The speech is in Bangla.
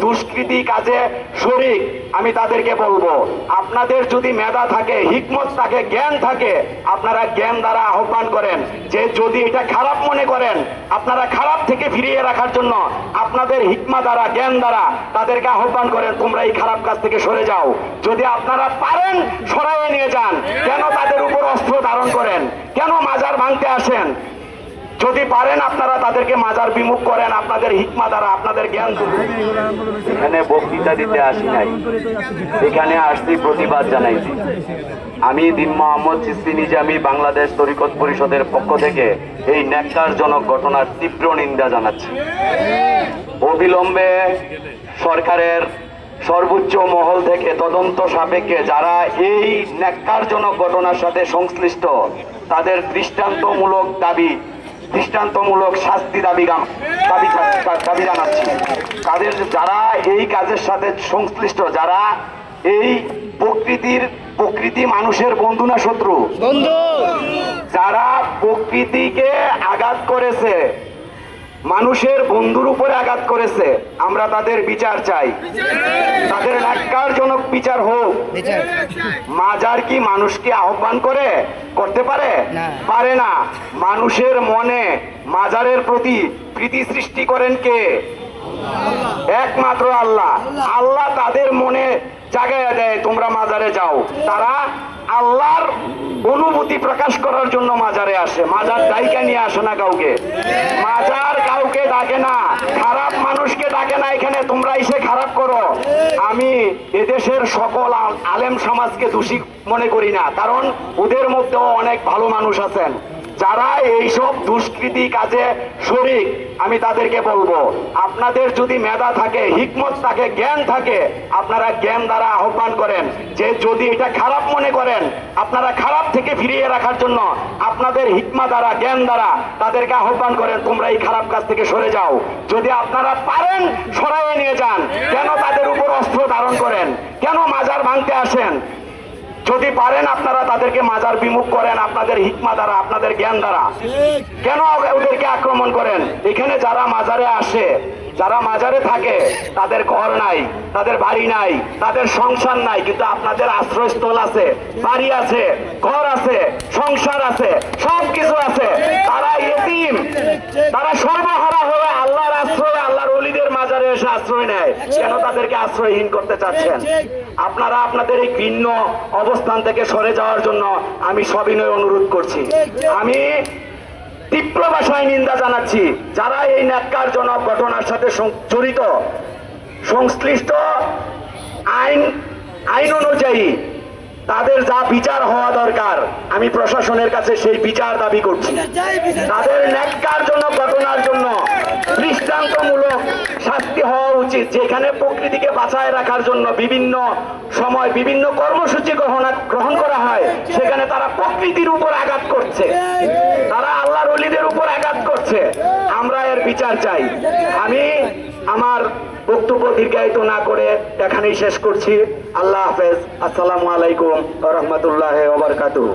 দুষ্কৃতি কাজে শরিক, আমি তাদেরকে বলব, আপনাদের যদি মেধা থাকে, হিকমত থাকে, জ্ঞান থাকে, আপনারা জ্ঞান দ্বারা আহ্বান করেন যে যদি এটা খারাপ মনে করেন, আপনারা খারাপ থেকে ফিরিয়ে রাখার জন্য আপনাদের হিকমা দ্বারা, জ্ঞান দ্বারা তাদেরকে আহ্বান করেন, তোমরা এই খারাপ কাজ থেকে সরে যাও। যদি আপনারা পারেন, সরাইয়ে নিয়ে যান। কেন তাদের উপর অস্ত্র ধারণ করেন? কেন মাজার ভাঙতে আসেন? যদি পারেন আপনারা তাদেরকে মাজার বিমুখ করেন, আপনাদের হিকমা দ্বারা, আপনাদের জ্ঞান এখানে বক্তৃতা দিতে আসি নাই। এখানে আসছি প্রতিবাদ জানাইছি। আমি দিন মোহাম্মদ চিস্তি নিজামি বাংলাদেশ তরিকত পরিষদের পক্ষ থেকে এই ন্যাক্কারজনক ঘটনার তীব্র নিন্দা জানাচ্ছি। অবিলম্বে সরকারের সর্বোচ্চ মহল থেকে তদন্ত সাপেক্ষে যারা এই ন্যাক্কারজনক ঘটনার সাথে সংশ্লিষ্ট, তাদের দৃষ্টান্তমূলক দাবি দৃষ্টান্তমূলক শাস্তি দাবি দাবি দাবি জানাচ্ছি। তাদের যারা এই কাজের সাথে সংশ্লিষ্ট যারা এই প্রকৃতির প্রকৃতি মানুষের বন্ধু না শত্রু? যারা প্রকৃতিকে আঘাত করেছে মানুষের বন্ধুর উপরে আঘাত করেছে। আমরা তাদের বিচার চাই। তাদের ন্যাক্কারজনক বিচার হোক। মাজার কি মানুষকে আহ্বান করে? করতে পারে? পারে না। মানুষের মনে মাজারের প্রতি প্রীতি সৃষ্টি করেন কে? একমাত্র আল্লাহ। আল্লাহ তাদের মনে জাগাইয়া দেয় তোমরা মাজারে যাও। তারা আল্লাহর অনুভূতি প্রকাশ করার জন্য মাজারে আসে। মাজার দায়িকা নিয়ে আসে না কাউকে। মাজার কাউকে ডাকে না। খারাপ মানুষকে ডাকে না এখানে তোমরা এসে খারাপ করো। আমি এদেশের সকল আলেম সমাজকে দোষী মনে করি না, কারণ ওদের মধ্যেও অনেক ভালো মানুষ আছেন। যারা এইসব দুষ্কৃতি কাজে শরিক, আমি তাদেরকে বলব, আপনাদের যদি মেধা থাকে, হিকমত থাকে, জ্ঞান থাকে, আপনারা জ্ঞান দ্বারা আহ্বান করেন যে যদি এটা খারাপ মনে করেন, আপনারা খারাপ থেকে ফিরিয়ে রাখার জন্য আপনাদের হিকমা দ্বারা, জ্ঞান দ্বারা তাদেরকে আহ্বান করেন, তোমরা এই খারাপ কাজ থেকে সরে যাও। যদি আপনারা পারেন, সরাইয়ে নিয়ে যান, কেন তাদের উপর অস্ত্র ধারণ করেন? কেন মাজার ভাঙতে আসেন? যদি পারেন আপনারা তাদেরকে মাজার বিমুখ করেন, আপনাদের হিকমা দ্বারা, আপনাদের জ্ঞান দ্বারা। কেন ওদেরকে আক্রমণ করেন? এখানে যারা মাজারে আসে, যারা মাজারে থাকে, তাদের ঘর নাই, তাদের বাড়ি নাই, তাদের সংসার নাই, কিন্তু আপনাদের আশ্রয়স্থল আছে, বাড়ি আছে, ঘর আছে, সংসার আছে সব কিছু আছে। তারা এতিম তারা সর্বহারা হয়ে আল্লাহর আশ্রয়, আল্লাহর অলিদের মাজারে এসে আশ্রয় নেয়। কেন তাদেরকে আশ্রয়হীন করতে চাচ্ছেন? আপনারা আপনাদের এই ভিন্ন অবস্থান থেকে সরে যাওয়ার জন্য আমি সবিনয় অনুরোধ করছি। আমি তীব্র ভাষায় নিন্দা জানাচ্ছি। যারা এই ন্যাক্কারজনক ঘটনার সাথে জড়িত সংশ্লিষ্ট আইন আইন অনুযায়ী তাদের যা বিচার হওয়া দরকার আমি প্রশাসনের কাছে সেই বিচার দাবি করছি। তাদের ন্যাক্কারজনক ঘটনার জন্য দৃষ্টান্তমূলক শাস্তি হওয়া উচিত যেখানে প্রকৃতিকে বাঁচায় রাখার জন্য বিভিন্ন সময় বিভিন্ন কর্মসূচি গ্রহণ গ্রহণ করা হয়, সেখানে তারা প্রকৃতির উপর আঘাত করছে। তারা আল্লাহর অলিদের উপর আঘাত করছে। আমরা এর বিচার চাই। আমি আমার বক্তব্য দীর্ঘায়িত না করে এখানেই শেষ করছি। আল্লাহ হাফেজ। আসসালামু আলাইকুম রহমতুল্লাহ ওবরকাতুহ